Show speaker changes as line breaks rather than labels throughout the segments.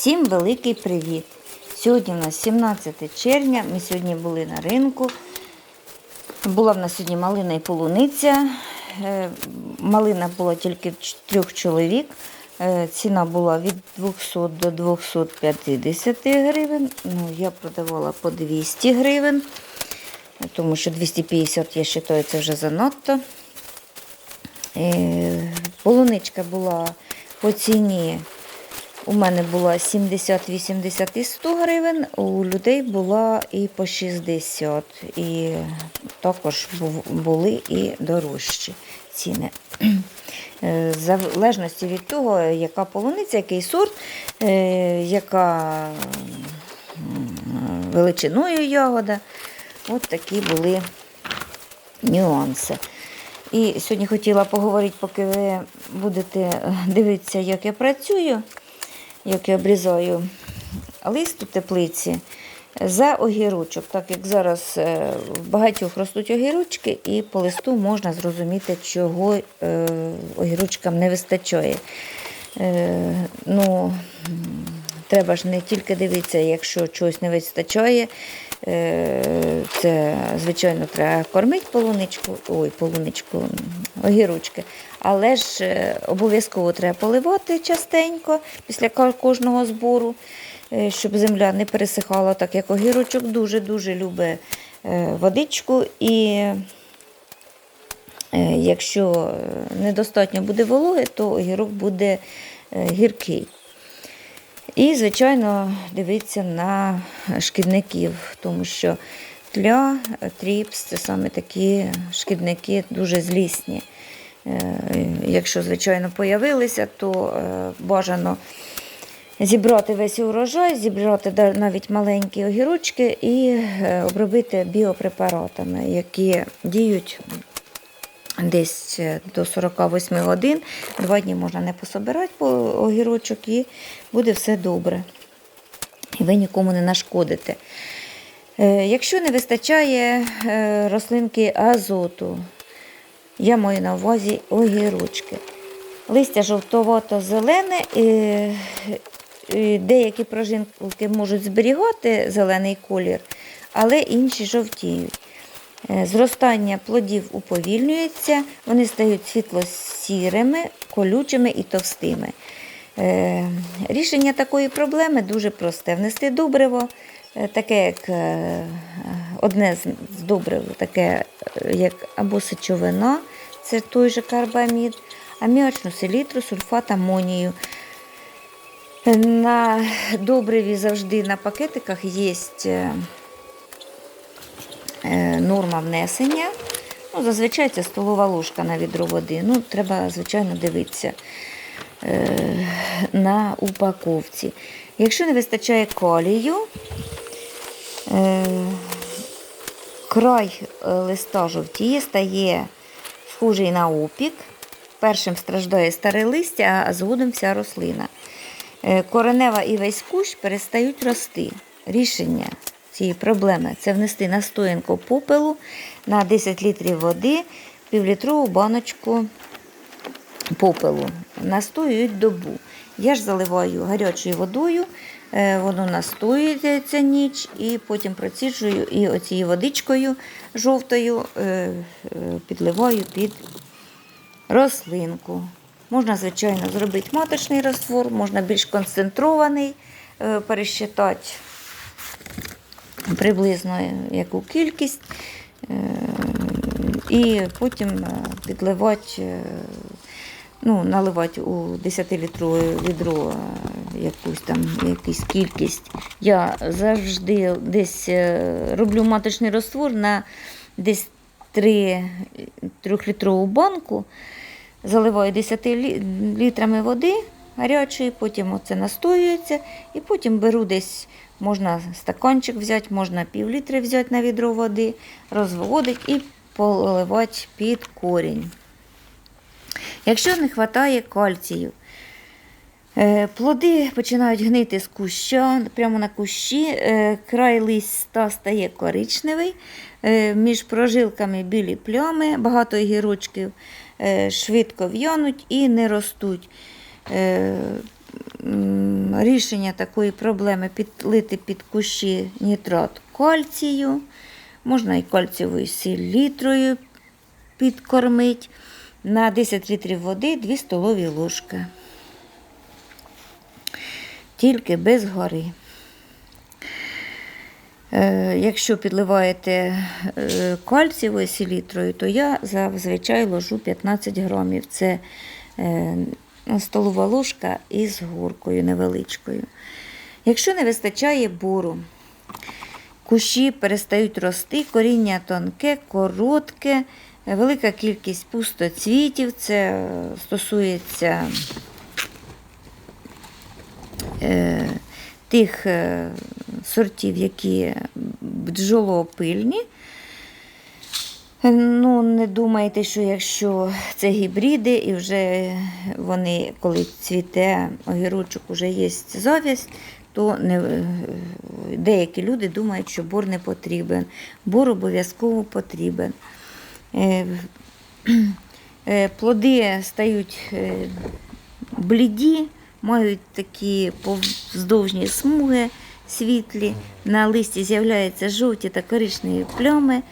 Всім великий привіт! Сьогодні у нас 17 червня. Ми сьогодні були на ринку. Була в нас сьогодні малина і полуниця. Е, Малина була тільки в трьох чоловік. Е, Ціна була від 200 до 250 гривень. Ну, я продавала по 200 гривень, тому що 250, я вважаю, це вже занадто. Е, Полуничка була по ціні. У мене була 70, 80 і 100 гривень, у людей була і по 60. І також були і дорожчі ціни. Е, В залежності від того, яка полуниця, який сорт, е, яка величиною ягода. От такі були нюанси. І сьогодні хотіла поговорити, поки ви будете е, дивитися, як я працюю, як я обрізаю лист у теплиці за огірочок. Так як зараз е, в багатьох ростуть огірочки, і по листу можна зрозуміти, чого е, огірочкам не вистачає. Е, Ну, треба ж не тільки дивитися, якщо чогось не вистачає. Е, Це, звичайно, треба кормити полуничку, ой, полуничку, огірочки. Але ж е, обов'язково треба поливати частенько після кожного збору, е, щоб земля не пересихала, так як огірочок дуже-дуже любить водичку. І якщо недостатньо буде вологи, то огірок буде гіркий. І, звичайно, дивитися на шкідників, тому що тля, тріпс це саме такі шкідники дуже злісні. Е, Якщо, звичайно, появилися, то е, бажано зібрати весь урожай, зібрати навіть маленькі огірочки і е, обробити біопрепаратами, які діють десь е, до 48 годин. Два дні можна не пособирати по огірочок і буде все добре. І ви нікому не нашкодите. Е, Якщо не вистачає е, рослинки азоту, я маю на увазі огірочки. Листя жовтовато-зелене, деякі прожинки можуть зберігати зелений колір, але інші жовтіють. Е, Зростання плодів уповільнюється, вони стають світло-сірими, колючими і товстими. Е, Рішення такої проблеми дуже просте. Внести добриво, е, таке як одне з добрив, таке як або сечовина, це той же карбамід, аміачну селітру, сульфат амонію. На добриві завжди на пакетиках є норма внесення. Ну, зазвичай це столова ложка на відро води. Ну, треба, звичайно, дивитися е, на упаковці. Якщо не вистачає калію, е, край е, листа жовтіє, стає схожий на опік. Першим страждає старе листя, а згодом вся рослина. Е, Коренева і весь кущ перестають рости. Рішення цієї проблеми це внести настоянку попелу на 10 літрів води, півлітрову баночку попелу. Настоюють добу. Я ж заливаю гарячою водою, е, воно настоюється ніч, і потім проціджую і оцією водичкою жовтою е, е, підливаю під рослинку. Можна, звичайно, зробити маточний раствор, можна більш концентрований, пересчитати приблизно яку кількість. е, І потім е, підливати, е, ну, наливати у 10-літрове відро якусь там якусь кількість. Я завжди десь роблю маточний раствор на десь 3 трьохлітрову банку, заливаю 10 літрами води гарячої, потім оце настоюється, і потім беру десь, можна стаканчик взяти, можна пів літри взяти на відро води, розводити і поливати під корінь. Якщо не вистачає кальцію, Е, Плоди починають гнити з куща, прямо на кущі. Е, Край листа стає коричневий, е, між прожилками білі плями, багато гірочків швидко в'януть і не ростуть. Рішення такої проблеми підлити під кущі нітрат кальцію. Можна і кальцієвою селітрою підкормити. На 10 літрів води 2 столові ложки. Тільки без гори. Е, Якщо підливаєте е, кальцієвою селітрою, то я зазвичай ложу 15 грамів. Це е, столова ложка із горкою невеличкою. Якщо не вистачає бору, кущі перестають рости, коріння тонке, коротке, велика кількість пустоцвітів, це е, стосується е, тих е, сортів, які бджолоопильні. Ну, не думайте, що якщо це гібриди, і вже вони, коли цвіте огірочок, вже є завість, то не, деякі люди думають, що бор не потрібен. Бор обов'язково потрібен. Е, е, Плоди стають е, бліді, мають такі повздовжні смуги світлі. На листі з'являються жовті та коричневі плями.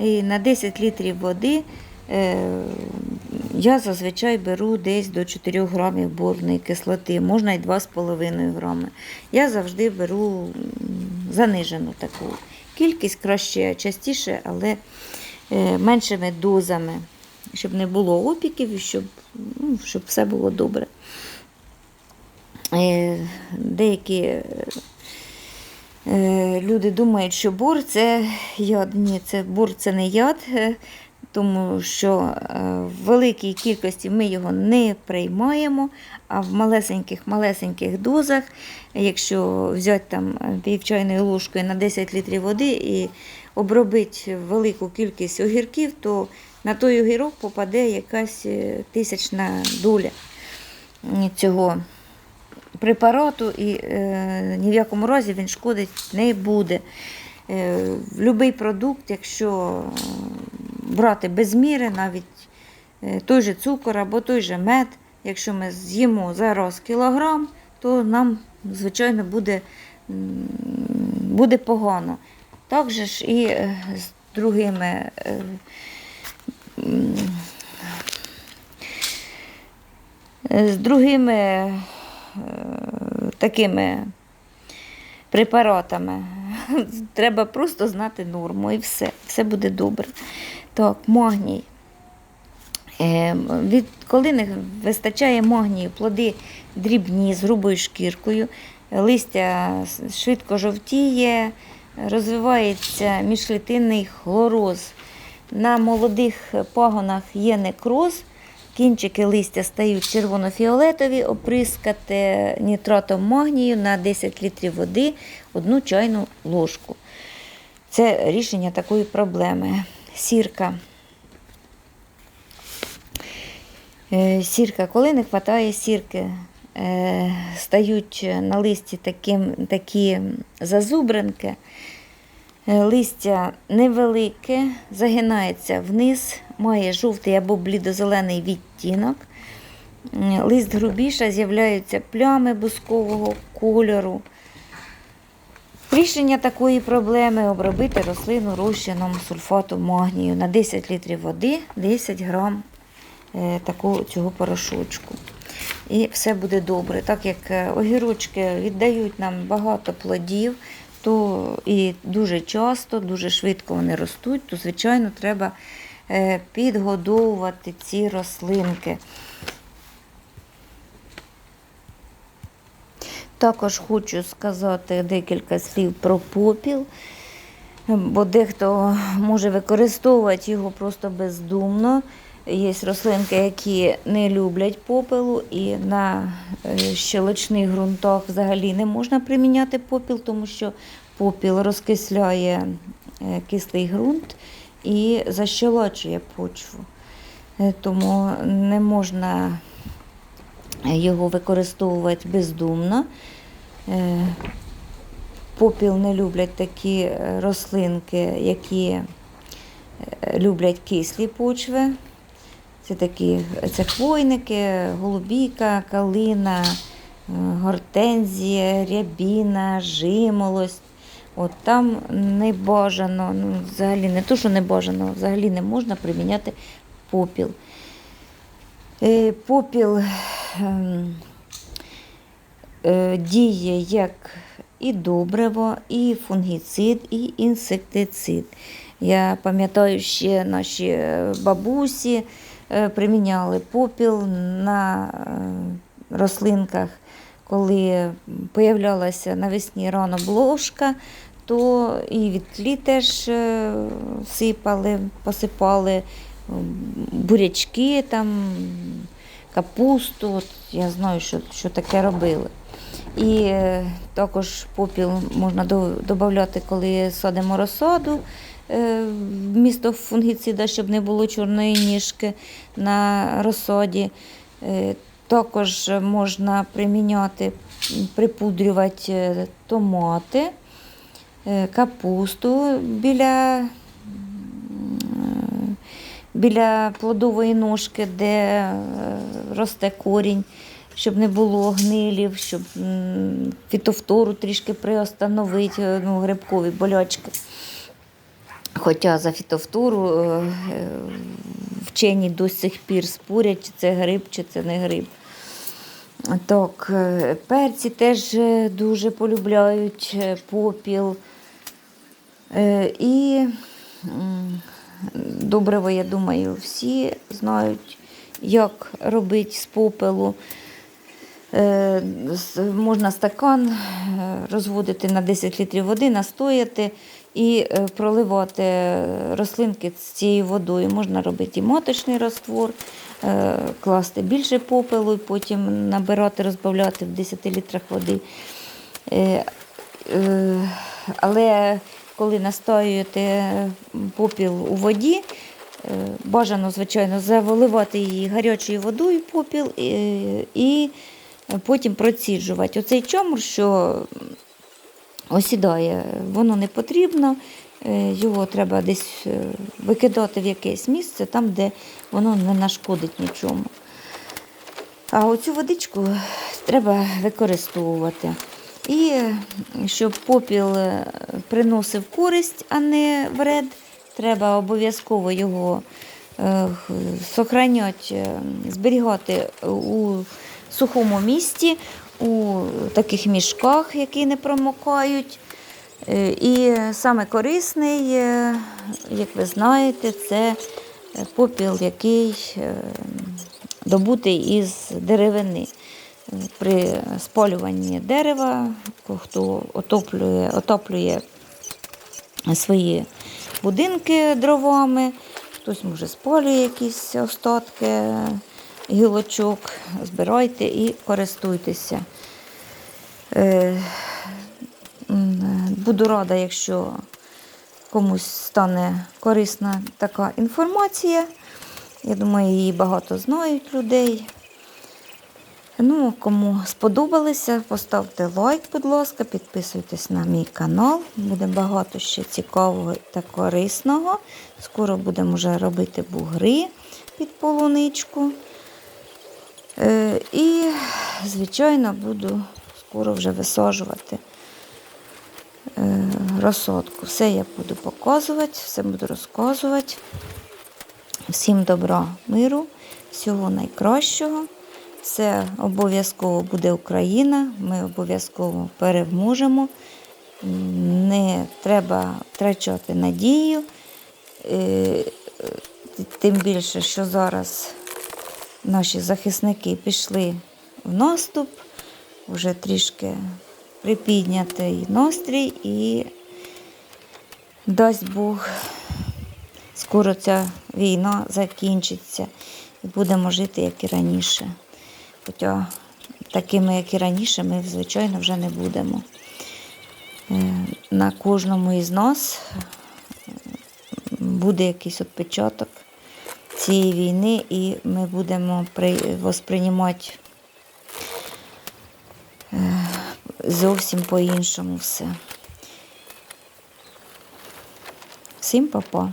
І на 10 літрів води е, я зазвичай беру десь до 4 грамів борної кислоти, можна і 2,5 грами. Я завжди беру занижену таку кількість, краще частіше, але е, меншими дозами, щоб не було опіків щоб, ну, щоб все було добре. Е, Деякі Люди думають, що бур це яд. Ні, це бур це не яд, е, тому що е, в великій кількості ми його не приймаємо, а в малесеньких-малесеньких дозах, якщо взяти там пів чайної ложкою на 10 літрів води і обробити велику кількість огірків, то на той огірок попаде якась е, тисячна доля цього препарату і е, ні в якому разі він шкодить не буде. Е, Любий продукт, якщо е, брати без міри, навіть е, той же цукор або той же мед, якщо ми з'їмо зараз кілограм, то нам, звичайно, буде, буде погано. Так ж і е, з другими. з другими такими препаратами. Треба просто знати норму і все. Все буде добре. Так, магній. Е, Від, коли не вистачає магнію, плоди дрібні з грубою шкіркою, листя швидко жовтіє, розвивається міжклітинний хлороз. На молодих пагонах є некроз, кінчики листя стають червоно-фіолетові, оприскати нітратом магнію на 10 літрів води одну чайну ложку. Це рішення такої проблеми. Сірка. Е, Сірка, коли не вистачає сірки, е, стають на листі таким, такі зазубринки, листя невелике, загинається вниз, має жовтий або блідозелений відтінок. Лист грубіша, з'являються плями бускового кольору. Рішення такої проблеми обробити рослину розчином сульфату магнію на 10 літрів води, 10 грам е, такого, цього порошочку. І все буде добре. Так як е, огірочки віддають нам багато плодів, то і дуже часто, дуже швидко вони ростуть, то, звичайно, треба е, підгодовувати ці рослинки. Також хочу сказати декілька слів про попіл, бо дехто може використовувати його просто бездумно. Є рослинки, які не люблять попелу, і на е, щелочних ґрунтах взагалі не можна приміняти попіл, тому що попіл розкисляє е, кислий ґрунт і защелочує почву. Е, Тому не можна його використовувати бездумно. Попіл не люблять такі рослинки, які люблять кислі почви. Це такі це хвойники, голубіка, калина, гортензія, рябіна, жимолость. От там не бажано, ну, взагалі не то, що не бажано, взагалі не можна приміняти попіл. Е, Попіл ем, е, діє як і добриво, і фунгіцид, і інсектицид. Я пам'ятаю, ще наші е, бабусі е, приміняли попіл на е, рослинках, коли появлялася навесні рано блошка, то і від тлі теж е, сипали, посипали бурячки, там, капусту. От я знаю, що, що таке робили. І е, також попіл можна додати, коли садимо розсаду е, вмісто фунгіцида, щоб не було чорної ніжки на розсаді. Е, Також можна приміняти, припудрювати томати, капусту біля, біля плодової ножки, де росте корінь щоб не було гнилів, щоб фітофтору трішки приостановити, ну, грибкові болячки. Хоча за фітофтору е, е, вчені до сих пір спорять, чи це гриб, чи це не гриб. Так, е, перці теж е, дуже полюбляють е, попіл. Е, І добриво, я думаю, всі знають, як робити з попелу. Е, Можна стакан е, розводити на 10 літрів води, настояти і е, проливати рослинки з цією водою. Можна робити і маточний раствор, класти більше попелу, і потім набирати, розбавляти в 10 літрах води. Але коли настоюєте попіл у воді, бажано, звичайно, заливати її гарячою водою попіл і потім проціджувати. Оцей чомур, що осідає, воно не потрібно, е, його треба десь е, викидати в якесь місце, там, де воно не нашкодить нічому. А оцю водичку треба використовувати. І е, щоб попіл е, приносив користь, а не вред, треба обов'язково його е, сохраняти, е, зберігати у сухому місці, у таких мішках, які не промокають. Е, І саме корисний, е, як ви знаєте, це е, попіл, який е, добутий із деревини. Е, При спалюванні дерева, хто отоплює, отоплює свої будинки дровами, хтось може спалює якісь остатки гілочок, збирайте і користуйтеся. Е, Буду рада, якщо комусь стане корисна така інформація. Я думаю, її багато знають людей. Ну, кому сподобалося, поставте лайк, будь ласка, підписуйтесь на мій канал. Буде багато ще цікавого та корисного. Скоро будемо вже робити бугри під полуничку. Е, І, звичайно, буду скоро вже висаджувати е, розсадку. Все я буду показувати, все буду розказувати. Всім добра, миру, всього найкращого. Це обов'язково буде Україна. Ми обов'язково переможемо. Не треба втрачати надію. Е, Тим більше, що зараз наші захисники пішли в наступ, вже трішки припіднятий настрій і дасть Бог, скоро ця війна закінчиться і будемо жити, як і раніше. Хоча такими, як і раніше, ми, звичайно, вже не будемо. Е, На кожному із нас буде якийсь відпечаток цієї війни, і ми будемо восприймати е, зовсім по-іншому все. Всім па-па.